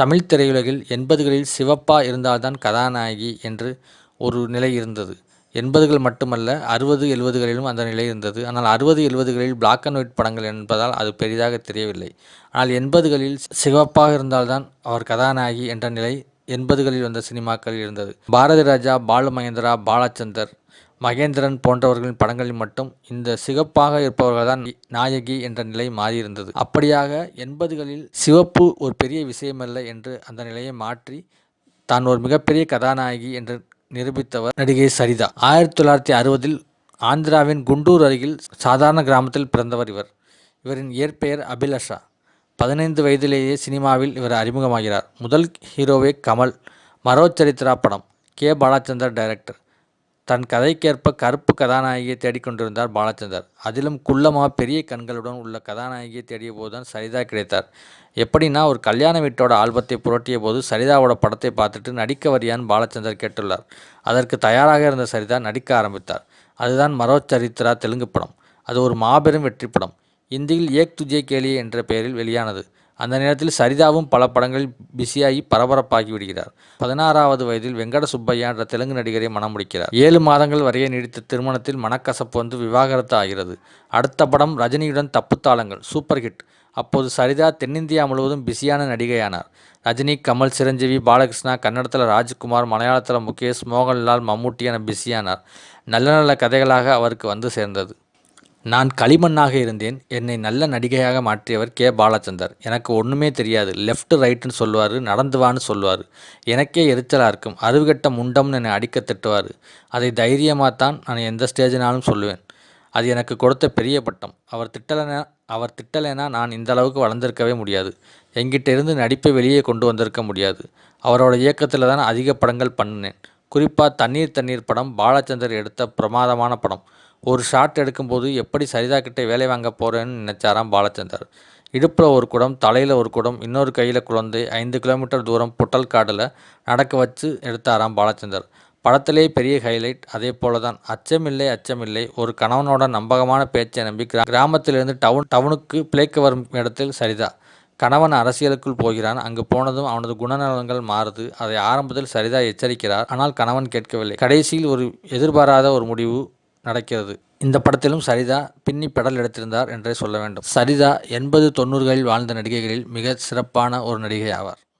தமிழ் திரையுலகில் எண்பதுகளில் சிவப்பா இருந்தால்தான் கதாநாயகி என்று ஒரு நிலை இருந்தது. எண்பதுகள் மட்டுமல்ல அறுபது எழுபதுகளிலும் அந்த நிலை இருந்தது. ஆனால் அறுபது எழுபதுகளில் பிளாக் அண்ட் ஒயிட் படங்கள் என்பதால் அது பெரிதாக தெரியவில்லை. ஆனால் எண்பதுகளில் சிவப்பாக இருந்தால்தான் அவர் கதாநாயகி என்ற நிலை எண்பதுகளில் வந்த சினிமாக்களில் இருந்தது. பாரதிராஜா பாலு மகேந்திரா பாலச்சந்தர் மகேந்திரன் போன்றவர்களின் படங்களில் மட்டும் இந்த சிகப்பாக இருப்பவர்கள்தான் நாயகி என்ற நிலை மாறியிருந்தது. அப்படியாக எண்பதுகளில் சிவப்பு ஒரு பெரிய விஷயமல்ல என்று அந்த நிலையை மாற்றி தான் ஒரு மிகப்பெரிய கதாநாயகி என்று நிரூபித்தவர் நடிகை சரிதா. ஆயிரத்தி தொள்ளாயிரத்தி அறுபதில் ஆந்திராவின் குண்டூர் அருகில் சாதாரண கிராமத்தில் பிறந்தவர் இவர். இவரின் இயற்பெயர் அபிலாஷா. பதினைந்து வயதிலேயே சினிமாவில் இவர் அறிமுகமாகிறார். முதல் ஹீரோவே கமல். மரோ சரித்ரா படம். கே. பாலச்சந்தர் டைரக்டர். தன் கதைக்கேற்ப கருப்பு கதாநாயகியை தேடிக்கொண்டிருந்தார் பாலச்சந்தர். அதிலும் குள்ளமாக பெரிய கண்களுடன் உள்ள கதாநாயகியை தேடிய போதுதான் சரிதா கிடைத்தார். எப்படின்னா ஒரு கல்யாண வீட்டோட ஆல்பத்தை புரட்டியபோது சரிதாவோட படத்தை பார்த்துட்டு நடிக்க வரியான்னு பாலச்சந்தர் கேட்டுள்ளார். அதற்கு தயாராக இருந்த சரிதா நடிக்க ஆரம்பித்தார். அதுதான் மரோச்சரித்ரா தெலுங்கு படம். அது ஒரு மாபெரும் வெற்றி படம் இந்தியில் ஏக் துஜே கேலியே என்ற பெயரில் வெளியானது. அந்த நேரத்தில் சரிதாவும் பல படங்களில் பிஸியாகி பரபரப்பாகி விடுகிறார். பதினாறாவது வயதில் வெங்கட சுப்பையா என்ற தெலுங்கு நடிகரை மனம் முடிக்கிறார். ஏழு மாதங்கள் வரைய நீடித்த திருமணத்தில் மனக்கசப்பு வந்து விவாகரத்து ஆகிறது. அடுத்த படம் ரஜினியுடன் தப்புத்தாளங்கள் சூப்பர் ஹிட். அப்போது சரிதா தென்னிந்தியா முழுவதும் பிஸியான நடிகையானார். ரஜினி கமல் சிரஞ்சீவி பாலகிருஷ்ணா கன்னடத்தில் ராஜ்குமார் மலையாளத்தில் முகேஷ் மோகன்லால் மம்முட்டி என பிஸியானார். நல்ல நல்ல கதைகளாக அவருக்கு வந்து சேர்ந்தது. நான் களிமண்ணாக இருந்தேன். என்னை நல்ல நடிகையாக மாற்றியவர் கே. பாலச்சந்தர். எனக்கு ஒன்றுமே தெரியாது. லெஃப்ட் ரைட்டுன்னு சொல்லுவார் நடந்துவான்னு சொல்லுவார் எனக்கே எரிச்சலாக இருக்கும். அறிவுகெட்ட முண்டம்னு என்னை அடிக்க திட்டுவார் அதை தைரியமாக தான் நான் எந்த ஸ்டேஜ்னாலும் சொல்லுவேன். அது எனக்கு கொடுத்த பெரிய பட்டம். அவர் திட்டலைனா அவர் திட்டலேனா நான் இந்த அளவுக்கு வளர்ந்திருக்கவே முடியாது. என்கிட்ட இருந்து நடிப்பை வெளியே கொண்டு வந்திருக்க முடியாது. அவரோட இயக்கத்தில் தான் அதிக படங்கள் பண்ணினேன் குறிப்பாக தண்ணீர் தண்ணீர் படம் பாலச்சந்தர் எடுத்த பிரமாதமான படம். ஒரு ஷாட் எடுக்கும்போது எப்படி சரிதா வேலை வாங்க போகிறேன்னு நினச்சாராம் பாலச்சந்தர். இடுப்பில் ஒரு குடம் தலையில் ஒரு குடம் இன்னொரு கையில் குழந்தை ஐந்து கிலோமீட்டர் தூரம் புட்டல் காடில் நடக்க வச்சு எடுத்தாராம் பாலச்சந்தர். படத்திலேயே பெரிய ஹைலைட் அதே போல தான் அச்சமில்லை அச்சமில்லை ஒரு கணவனோட நம்பகமான பேச்சை நம்பி கிராமத்திலிருந்து டவுன் டவுனுக்கு பிழைக்க வரும் இடத்தில் சரிதா. கணவன் அரசியலுக்குள் போகிறான். அங்கு போனதும் அவனது குணநலன்கள் மாறுது. அதை ஆரம்பத்தில் சரிதா எச்சரிக்கிறார். ஆனால் கணவன் கேட்கவில்லை. கடைசியில் ஒரு எதிர்பாராத ஒரு முடிவு நடக்கிறது. இந்த படத்திலும் சரிதா பின்னி பெடல் எடுத்திருந்தார் என்றே சொல்ல வேண்டும். சரிதா எண்பது தொண்ணூறுகளில் வாழ்ந்த நடிகைகளில் மிக சிறப்பான ஒரு நடிகை ஆவார்.